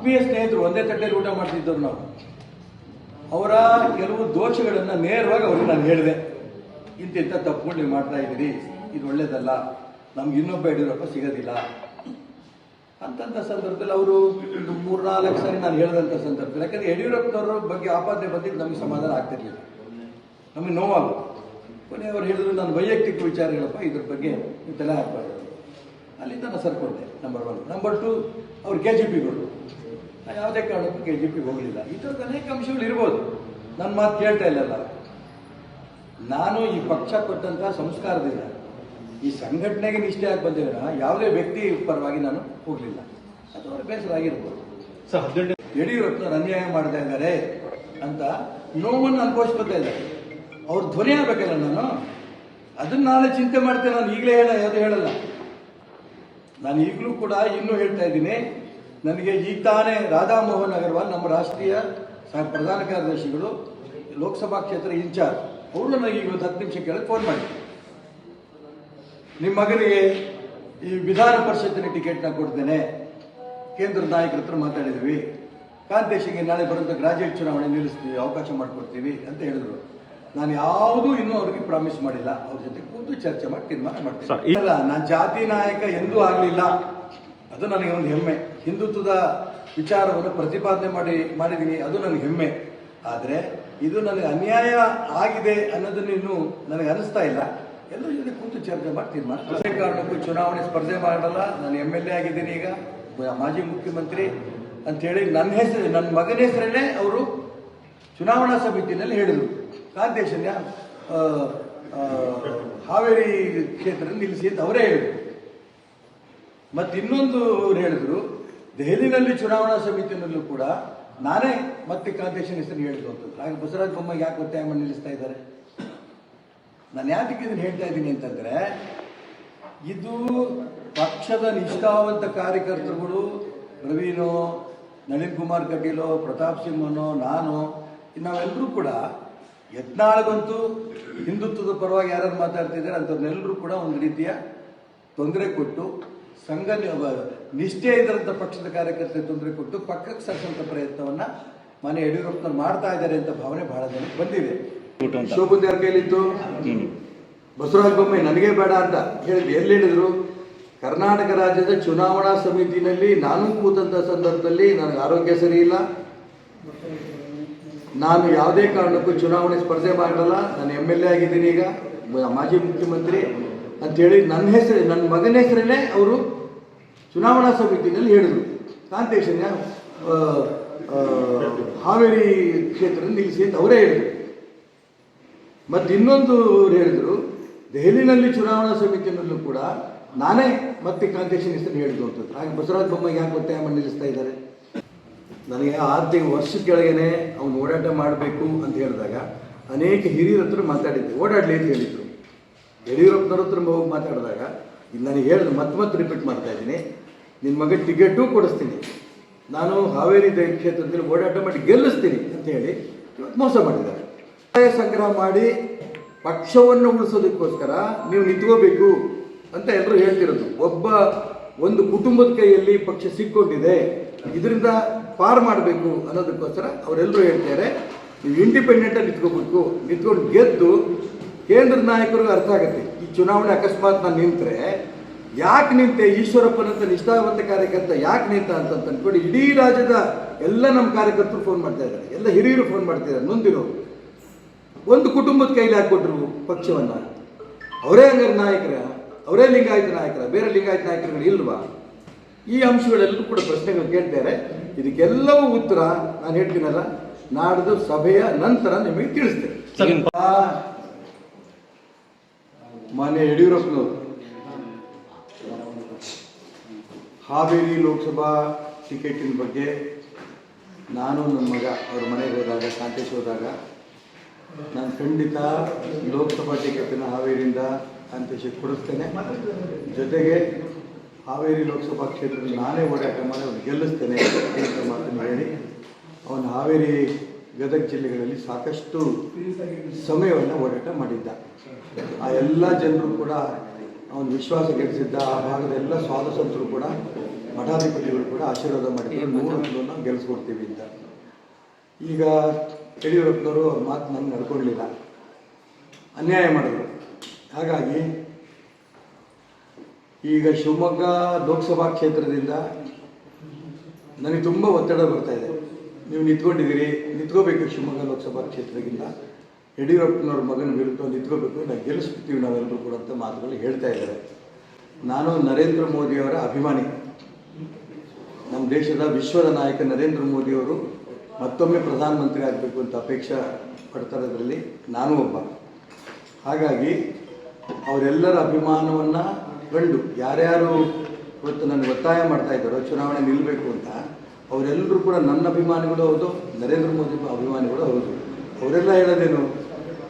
ಆತ್ಮೀಯ ಸ್ನೇಹಿತರು ಒಂದೇ ತಟ್ಟೆಯಲ್ಲಿ ಊಟ ಮಾಡ್ತಿದ್ದವ್ರು ನಾವು. ಅವರ ಕೆಲವು ದೋಷಗಳನ್ನು ನೇರವಾಗಿ ಅವ್ರಿಗೆ ನಾನು ಹೇಳಿದೆ. ಇಂತಿಂಥ ತಪ್ಪುಗಳು ನೀವು ಮಾಡ್ತಾ ಇದ್ದೀರಿ, ಇದು ಒಳ್ಳೇದಲ್ಲ, ನಮ್ಗೆ ಇನ್ನೊಬ್ಬ ಯಡಿಯೂರಪ್ಪ ಸಿಗೋದಿಲ್ಲ. ಅಂತಂಥ ಸಂದರ್ಭದಲ್ಲಿ ಅವರು ಒಂದು ಮೂರ್ನಾಲ್ಕು ಸಾರಿ ನಾನು ಹೇಳಿದಂಥ ಸಂದರ್ಭದಲ್ಲಿ, ಯಾಕಂದ್ರೆ ಯಡಿಯೂರಪ್ಪನವರ ಬಗ್ಗೆ ಆಪಾದನೆ ಬಂದಿದ್ದು ನಮಗೆ ಸಮಾಧಾನ ಆಗ್ತಿರ್ಲಿಲ್ಲ. ನಮಗೆ ನೋವಾಗು ಕೊನೆ ಅವ್ರು ಹೇಳಿದ್ರು ನಾನು ವೈಯಕ್ತಿಕ ವಿಚಾರಗಳಪ್ಪ, ಇದ್ರ ಬಗ್ಗೆ ತಲೆ ಹಾಕ್ಬಾರ್ದು. ಅಲ್ಲಿಂದ ನಾನು ಸರ್ಕೊಂಡೆ ನಂಬರ್ ಒನ್ ನಂಬರ್ ಟು ಅವ್ರು ಕೆ ಜಿ ಪಿಗಳು ನಾನು ಯಾವುದೇ ಕಾರಣಕ್ಕೂ ಕೆ ಜಿ ಪಿಗೆ ಹೋಗಲಿಲ್ಲ. ಈ ಥರದ ಅನೇಕ ಅಂಶಗಳು ಇರ್ಬೋದು. ನನ್ನ ಮಾತು ಕೇಳ್ತಾ ಇಲ್ಲಲ್ಲ. ನಾನು ಈ ಪಕ್ಷ ಕೊಟ್ಟಂತಹ ಸಂಸ್ಕಾರದಿಂದ ಈ ಸಂಘಟನೆಗೆ ನಿಷ್ಠೆ ಆಗಿ ಬಂದಿರೋ ಯಾವುದೇ ವ್ಯಕ್ತಿ ಪರವಾಗಿ ನಾನು ಹೋಗಲಿಲ್ಲ. ಅದು ಅವ್ರ ಬೇಸರ ಆಗಿರ್ಬೋದು. ಸರ್ ಹದಿನೆಂಟು ಯಡಿಯೂರಪ್ಪನವ್ರು ಅನ್ಯಾಯ ಮಾಡಿದೆ ಇದ್ದಾರೆ ಅಂತ ನೋವನ್ನು ಅನುಭವಿಸ್ಕೊತಾ ಇದ್ದಾರೆ ಅವ್ರ ಧ್ವನಿ ಆಗಬೇಕಲ್ಲ ನಾನು? ಅದನ್ನ ನಾಳೆ ಚಿಂತೆ ಮಾಡ್ತೇನೆ ನಾನು. ಈಗಲೇ ಹೇಳ ಯಾವುದು ಹೇಳಲ್ಲ. ನಾನು ಈಗಲೂ ಕೂಡ ಇನ್ನೂ ಹೇಳ್ತಾ ಇದ್ದೀನಿ, ನನಗೆ ಈ ತಾನೇ ರಾಧಾಮೋಹನ್ ಅಗರ್ವಾಲ್ ನಮ್ಮ ರಾಷ್ಟ್ರೀಯ ಸಹ ಪ್ರಧಾನ ಕಾರ್ಯದರ್ಶಿಗಳು, ಲೋಕಸಭಾ ಕ್ಷೇತ್ರ ಇನ್ಚಾರ್ಜ್. ಅವರು ನನಗೆ ಒಂದು ಹತ್ತು ನಿಮಿಷ ಕೇಳಿ ಫೋನ್ ಮಾಡಿ. ನಿಮ್ಮ ಮಗನಿಗೆ ಈ ವಿಧಾನ ಪರಿಷತ್ತಿನ ಟಿಕೆಟ್ನ ಕೊಡ್ತೇನೆ. ಕೇಂದ್ರ ನಾಯಕರ ಹತ್ರ ಮಾತಾಡಿದ್ವಿ ಕಾಂತೇಶಿಗೆ ನಾಳೆ ಬರುವಂಥ ಗ್ರಾಜ್ಯುಯೇಟ್ ಚುನಾವಣೆ ನಿಲ್ಲಿಸ್ತೀವಿ, ಅವಕಾಶ ಮಾಡಿಕೊಡ್ತೀವಿ ಅಂತ ಹೇಳಿದ್ರು. ನಾನು ಯಾವುದೂ ಇನ್ನೂ ಅವ್ರಿಗೆ ಪ್ರಾಮಿಸ್ ಮಾಡಿಲ್ಲ. ಅವ್ರ ಜೊತೆ ಕೂತು ಚರ್ಚೆ ಮಾಡಿ ತೀರ್ಮಾನ ಮಾಡ್ತೀನಿ. ಅಲ್ಲ ನಾನು ಜಾತಿ ನಾಯಕ ಎಂದೂ ಆಗಲಿಲ್ಲ. ಅದು ನನಗೆ ಒಂದು ಹೆಮ್ಮೆ. ಹಿಂದುತ್ವದ ವಿಚಾರವನ್ನು ಪ್ರತಿಪಾದನೆ ಮಾಡಿ ಮಾಡಿದ್ದೀನಿ. ಅದು ನನಗೆ ಹೆಮ್ಮೆ. ಆದರೆ ಇದು ನನಗೆ ಅನ್ಯಾಯ ಆಗಿದೆ ಅನ್ನೋದನ್ನು ಇನ್ನೂ ನನಗೆ ಅನಿಸ್ತಾ ಇಲ್ಲ. ಎಲ್ಲರ ಜೊತೆ ಕೂತು ಚರ್ಚೆ ಮಾಡಿ ತೀರ್ಮಾನ ಅದೇ ಕಾರಣಕ್ಕೂ ಚುನಾವಣೆ ಸ್ಪರ್ಧೆ ಮಾಡಲ್ಲ. ನಾನು ಎಂ ಎಲ್ ಎ ಆಗಿದ್ದೀನಿ ಈಗ. ಮಾಜಿ ಮುಖ್ಯಮಂತ್ರಿ ಅಂತೇಳಿ ನನ್ನ ಹೆಸರು ನನ್ನ ಮಗನ ಹೆಸರನ್ನೇ ಅವರು ಚುನಾವಣಾ ಸಮಿತಿನಲ್ಲಿ ಹೇಳಿದರು. ಕಾಂತೇಶನ್ಯ ಆ, ಆ, ಹಾವೇರಿ ಕ್ಷೇತ್ರದಲ್ಲಿ ನಿಲ್ಲಿಸಿ ಅಂತ ಅವರೇ ಹೇಳಿದರು. ಮತ್ತೆ ಇನ್ನೊಂದು ಹೇಳಿದ್ರು ದೆಹಲಿನಲ್ಲಿ ಚುನಾವಣಾ ಸಮಿತಿಯಲ್ಲೂ ಕೂಡ ನಾನೇ ಮತ್ತೆ ಕಾಂತೇಶನ್ ಹೆಸರು ಅಂತ. ಹಾಗೆ ಬಸವರಾಜ ಬೊಮ್ಮಾಯಿ ಯಾಕೆ ಒತ್ತಾಯ ಮಾಡಿ ನಿಲ್ಲಿಸ್ತಾ ಇದ್ದಾರೆ? ನಾನು ಯಾತಕ್ಕೆ ಇದನ್ನು ಹೇಳ್ತಾ ಇದ್ದೀನಿ ಅಂತಂದ್ರೆ ಇದು ಪಕ್ಷದ ನಿಷ್ಠಾವಂತ ಕಾರ್ಯಕರ್ತರುಗಳು ರವೀನೋ ನಳಿನ್ ಕುಮಾರ್ ಕಟೀಲೋ ಪ್ರತಾಪ್ ಸಿಂಹನೋ ನಾನು ನಾವೆಲ್ಲರೂ ಕೂಡ ಯತ್ನಾಳಗಂತೂ ಹಿಂದುತ್ವದ ಪರವಾಗಿ ಯಾರು ಮಾತಾಡ್ತಿದ್ದಾರೆ ಅಂಥವ್ರನ್ನೆಲ್ಲರೂ ಕೂಡ ಒಂದು ರೀತಿಯ ತೊಂದರೆ ಕೊಟ್ಟು ಸಂಘ ನಿಷ್ಠೆ ಇದ್ರಂಥ ಪಕ್ಷದ ಕಾರ್ಯಕರ್ತರಿಗೆ ತೊಂದರೆ ಕೊಟ್ಟು ಪಕ್ಕಕ್ಕೆ ಸರಿಸುವಂಥ ಪ್ರಯತ್ನವನ್ನು ಮನೆ ಯಡಿಯೂರಪ್ಪನವ್ರು ಮಾಡ್ತಾ ಇದ್ದಾರೆ ಅಂತ ಭಾವನೆ ಬಹಳ ಜನಕ್ಕೆ ಬಂದಿದೆ. ಶೋಭನ್ ಯಾರ ಕೈಲಿತ್ತು ಬಸವರಾಜ ಬೊಮ್ಮಾಯಿ ನನಗೆ ಬೇಡ ಅಂತ ಹೇಳಿದ್ರು ಎಲ್ಲಿ ಹೇಳಿದ್ರು? ಕರ್ನಾಟಕ ರಾಜ್ಯದ ಚುನಾವಣಾ ಸಮಿತಿನಲ್ಲಿ ನಾನು ಕೂತಂತ ಸಂದರ್ಭದಲ್ಲಿ ನನಗೆ ಆರೋಗ್ಯ ಸರಿ ಇಲ್ಲ. ನಾನು ಯಾವುದೇ ಕಾರಣಕ್ಕೂ ಚುನಾವಣೆ ಸ್ಪರ್ಧೆ ಮಾಡಲ್ಲ. ನಾನು ಎಂ ಎಲ್ ಎ ಆಗಿದ್ದೀನಿ ಈಗ, ಮಾಜಿ ಮುಖ್ಯಮಂತ್ರಿ ಅಂತೇಳಿ ನನ್ನ ಹೆಸರು, ನನ್ನ ಮಗನ ಹೆಸರನ್ನೇ ಅವರು ಚುನಾವಣಾ ಸಮಿತಿನಲ್ಲಿ ಹೇಳಿದರು. ಕಾಂತೇಶನ್ಯ ಹಾವೇರಿ ಕ್ಷೇತ್ರ ನಿಲ್ಲಿಸಿ ಅಂತ ಅವರೇ ಹೇಳಿದರು. ಮತ್ತು ಇನ್ನೊಂದು ಹೇಳಿದರು, ದೆಹಲಿನಲ್ಲಿ ಚುನಾವಣಾ ಸಮಿತಿಯಲ್ಲೂ ಕೂಡ ನಾನೇ ಮತ್ತೆ ಕಾಂತೇಶನ್ ಹೆಸರು ಹೇಳಿದ್ರು ಅಂತ ಹಾಗೆ ಬಸವರಾಜ ಬೊಮ್ಮಾಯಿ ಯಾಕೆ ಮತ್ತೆ ನಿಲ್ಲಿಸ್ತಾ ಇದ್ದಾರೆ? ನನಗೆ ಆರು ತಿಂಗಳು ವರ್ಷದ ಕೆಳಗೇನೆ ಅವ್ನು ಓಡಾಟ ಮಾಡಬೇಕು ಅಂತ ಹೇಳಿದಾಗ ಅನೇಕ ಹಿರಿಯರ ಹತ್ರ ಮಾತಾಡಿದ್ದೆ. ಓಡಾಡಲಿ ಅಂತ ಹೇಳಿದರು. ಯಡಿಯೂರಪ್ಪನವ್ರ ಹತ್ರ ಹೋಗಿ ಮಾತಾಡಿದಾಗ ನನಗೆ ಹೇಳಿದ್ರು ಮತ್ತೆ ಮತ್ತೆ ರಿಪೀಟ್ ಮಾಡ್ತಾ ಇದ್ದೀನಿ. ನಿನ್ನ ಮಗ ಟಿಕೆಟು ಕೊಡಿಸ್ತೀನಿ. ನಾನು ಹಾವೇರಿ ಕ್ಷೇತ್ರದಲ್ಲಿ ಓಡಾಟ ಮಾಡಿ ಗೆಲ್ಲಿಸ್ತೀನಿ ಅಂತ ಹೇಳಿ ಇವತ್ತು ಮೋಸ ಮಾಡಿದ್ದಾರೆ. ಸಂಗ್ರಹ ಮಾಡಿ ಪಕ್ಷವನ್ನು ಉಳಿಸೋದಕ್ಕೋಸ್ಕರ ನೀವು ನಿಂತ್ಕೋಬೇಕು ಅಂತ ಎಲ್ಲರೂ ಹೇಳ್ತಿರೋದು. ಒಬ್ಬ ಒಂದು ಕುಟುಂಬದ ಕೈಯಲ್ಲಿ ಪಕ್ಷ ಸಿಕ್ಕೊಂಡಿದೆ. ಇದರಿಂದ ಪಾರ್ ಮಾಡಬೇಕು ಅನ್ನೋದಕ್ಕೋಸ್ಕರ ಅವರೆಲ್ಲರೂ ಹೇಳ್ತಾರೆ ನೀವು ಇಂಡಿಪೆಂಡೆಂಟಾಗಿ ನಿಂತ್ಕೋಬೇಕು. ನಿಂತ್ಕೊಂಡು ಗೆದ್ದು ಕೇಂದ್ರ ನಾಯಕರಿಗೂ ಅರ್ಥ ಆಗುತ್ತೆ. ಈ ಚುನಾವಣೆ ಅಕಸ್ಮಾತ್ ನಾನು ನಿಂತರೆ ಯಾಕೆ ನಿಂತೆ? ಈಶ್ವರಪ್ಪನಂತ ನಿಷ್ಠಾವಂತ ಕಾರ್ಯಕರ್ತ ಯಾಕೆ ನಿಂತ ಅಂತ ಅಂದ್ಕೊಂಡು ಇಡೀ ರಾಜ್ಯದ ಎಲ್ಲ ನಮ್ಮ ಕಾರ್ಯಕರ್ತರು ಫೋನ್ ಮಾಡ್ತಾ ಇದ್ದಾರೆ. ಎಲ್ಲ ಹಿರಿಯರು ಫೋನ್ ಮಾಡ್ತಿದ್ದಾರೆ ನೊಂದಿರೋ ಒಂದು ಕುಟುಂಬದ ಕೈಲಿ ಹಾಕ್ಕೊಟ್ರು ಪಕ್ಷವನ್ನು. ಅವರೇ ಹಂಗಾರೆ ನಾಯಕರ, ಅವರೇ ಲಿಂಗಾಯತ ನಾಯಕರ, ಬೇರೆ ಲಿಂಗಾಯತ ನಾಯಕರುಗಳು ಇಲ್ವಾ? ಈ ಅಂಶಗಳೆಲ್ಲರೂ ಕೂಡ ಪ್ರಶ್ನೆಗಳು ಕೇಳ್ತಾರೆ ಇದಕ್ಕೆಲ್ಲವೂ ಉತ್ತರ ನಾನು ಹೇಳ್ತೀನಲ್ಲ ನಾಡ್ದು ಸಭೆಯ ನಂತರ ನಿಮಗೆ ತಿಳಿಸ್ತೇನೆ. ಮಾನ್ಯ ಯಡಿಯೂರಪ್ಪನವರು ಹಾವೇರಿ ಲೋಕಸಭಾ ಟಿಕೆಟಿನ ಬಗ್ಗೆ ನಾನು ನನ್ನ ಮಗ ಅವ್ರ ಮನೆಗೆ ಹೋದಾಗ ಕಾಂತೇಶ್ ಹೋದಾಗ ನಾನು ಖಂಡಿತ ಲೋಕಸಭಾ ಟಿಕೆಟನ್ನು ಹಾವೇರಿಯಿಂದ ಕಾಂತೇಶಿಗೆ ಕೊಡಿಸ್ತೇನೆ. ಜೊತೆಗೆ ಹಾವೇರಿ ಲೋಕಸಭಾ ಕ್ಷೇತ್ರದಲ್ಲಿ ನಾನೇ ಓಡಾಟ ಮಾಡಿ ಅವನು ಗೆಲ್ಲಿಸ್ತೇನೆ ಅಂತ ಮಾತನ್ನು ಹೇಳಿ ಅವನು ಹಾವೇರಿ ಗದಗ ಜಿಲ್ಲೆಗಳಲ್ಲಿ ಸಾಕಷ್ಟು ಸಮಯವನ್ನು ಓಡಾಟ ಮಾಡಿದ್ದ. ಆ ಎಲ್ಲ ಜನರು ಕೂಡ ಅವನು ವಿಶ್ವಾಸ ಗೆಲ್ಲಿಸಿದ್ದ ಆ ಭಾಗದ ಎಲ್ಲ ಸ್ವಾತಂತ್ರ್ಯರು ಕೂಡ, ಮಠಾಧಿಪತಿಗಳು ಕೂಡ ಆಶೀರ್ವಾದ ಮಾಡಿದ್ರು ನೂರನ್ನು ನಾವು ಗೆಲ್ಲಿಸ್ಕೊಡ್ತೀವಿ ಅಂತ. ಈಗ ಯಡಿಯೂರಪ್ಪನವರು ಅವ್ರ ಮಾತು ನಂಗೆ ನಡ್ಕೊಳ್ಳಿಲ್ಲ ಅನ್ಯಾಯ ಮಾಡಿದ್ರು. ಹಾಗಾಗಿ ಈಗ ಶಿವಮೊಗ್ಗ ಲೋಕಸಭಾ ಕ್ಷೇತ್ರದಿಂದ ನನಗೆ ತುಂಬ ಒತ್ತಡ ಬರ್ತಾ ಇದೆ. ನೀವು ನಿಂತ್ಕೊಂಡಿದ್ದೀರಿ, ನಿಂತ್ಕೋಬೇಕು ಶಿವಮೊಗ್ಗ ಲೋಕಸಭಾ ಕ್ಷೇತ್ರದಿಂದ. ಯಡಿಯೂರಪ್ಪನವ್ರ ಮಗನ ವಿರುದ್ಧ ನಿಂತ್ಕೋಬೇಕು ನಾವು ಗೆಲ್ಲಿಸ್ಬಿಡ್ತೀವಿ ನಾವೆಲ್ಲರೂ ಕೂಡ ಅಂತ ಮಾತುಗಳು ಹೇಳ್ತಾ ಇದ್ದಾರೆ. ನಾನು ನರೇಂದ್ರ ಮೋದಿಯವರ ಅಭಿಮಾನಿ. ನಮ್ಮ ದೇಶದ ವಿಶ್ವದ ನಾಯಕ ನರೇಂದ್ರ ಮೋದಿಯವರು ಮತ್ತೊಮ್ಮೆ ಪ್ರಧಾನಮಂತ್ರಿ ಆಗಬೇಕು ಅಂತ ಅಪೇಕ್ಷೆ ಪಡ್ತಾರೋದ್ರಲ್ಲಿ ನಾನು ಒಬ್ಬ. ಹಾಗಾಗಿ ಅವರೆಲ್ಲರ ಅಭಿಮಾನವನ್ನು ಕಂಡು ಯಾರ್ಯಾರು ಇವತ್ತು ನನಗೆ ಒತ್ತಾಯ ಮಾಡ್ತಾ ಇದ್ದಾರೋ, ಚುನಾವಣೆ ನಿಲ್ಲಬೇಕು ಅಂತ, ಅವರೆಲ್ಲರೂ ಕೂಡ ನನ್ನ ಅಭಿಮಾನಿಗಳು ಹೌದು, ನರೇಂದ್ರ ಮೋದಿ ಅಭಿಮಾನಿಗಳು ಹೌದು. ಅವರೆಲ್ಲ ಹೇಳೋದೇನು?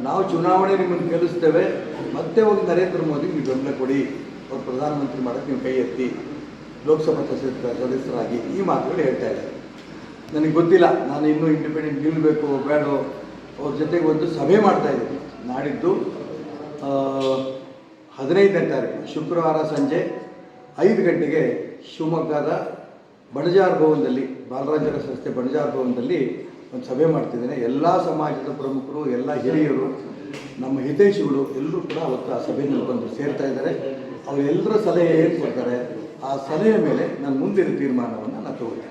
ನಾವು ಚುನಾವಣೆ ನಿಮ್ಮನ್ನು ಗೆಲ್ಲಿಸ್ತೇವೆ, ಮತ್ತೆ ಹೋಗಿ ನರೇಂದ್ರ ಮೋದಿ ನೀವು ಬೆಂಬಲ ಕೊಡಿ. ಅವ್ರು ಪ್ರಧಾನಮಂತ್ರಿ ಮಾಡಕ್ಕೆ ನೀವು ಕೈ ಎತ್ತಿ. ಲೋಕಸಭಾ ಸದಸ್ಯ ಸದಸ್ಯರಾಗಿ ಈ ಮಾತುಗಳು ಹೇಳ್ತಾ ಇದ್ದಾರೆ. ನನಗೆ ಗೊತ್ತಿಲ್ಲ, ನಾನು ಇನ್ನೂ ಇಂಡಿಪೆಂಡೆಂಟ್ ನಿಲ್ಲಬೇಕು ಬೇಡೋ ಅವ್ರ ಜೊತೆಗೆ ಒಂದು ಸಭೆ ಮಾಡ್ತಾ ಇದ್ದೀನಿ. ನಾಡಿದ್ದು ಹದಿನೈದನೇ ತಾರೀಕು, ಶುಕ್ರವಾರ ಸಂಜೆ ಐದು ಗಂಟೆಗೆ ಶಿವಮೊಗ್ಗದ ಬಣಜಾರ್ ಭವನದಲ್ಲಿ, ಬಾಲರಾಜರ ಸಂಸ್ಥೆ ಬಣಜಾರ್ ಭವನದಲ್ಲಿ ಒಂದು ಸಭೆ ಮಾಡ್ತಿದ್ದೇನೆ. ಎಲ್ಲ ಸಮಾಜದ ಪ್ರಮುಖರು, ಎಲ್ಲ ಹಿರಿಯರು, ನಮ್ಮ ಹಿತೈಷಿಗಳು ಎಲ್ಲರೂ ಕೂಡ ಅವತ್ತು ಆ ಸಭೆಯಲ್ಲಿ ಬಂದು ಸೇರ್ತಾ ಇದ್ದಾರೆ. ಅವರೆಲ್ಲರ ಸಲಹೆ ಏನು ಕೊಡ್ತಾರೆ? ಆ ಸಲಹೆ ಮೇಲೆ ನಾನು ಮುಂದಿನ ತೀರ್ಮಾನವನ್ನು ನಾನು ತಗೊಳ್ತೇನೆ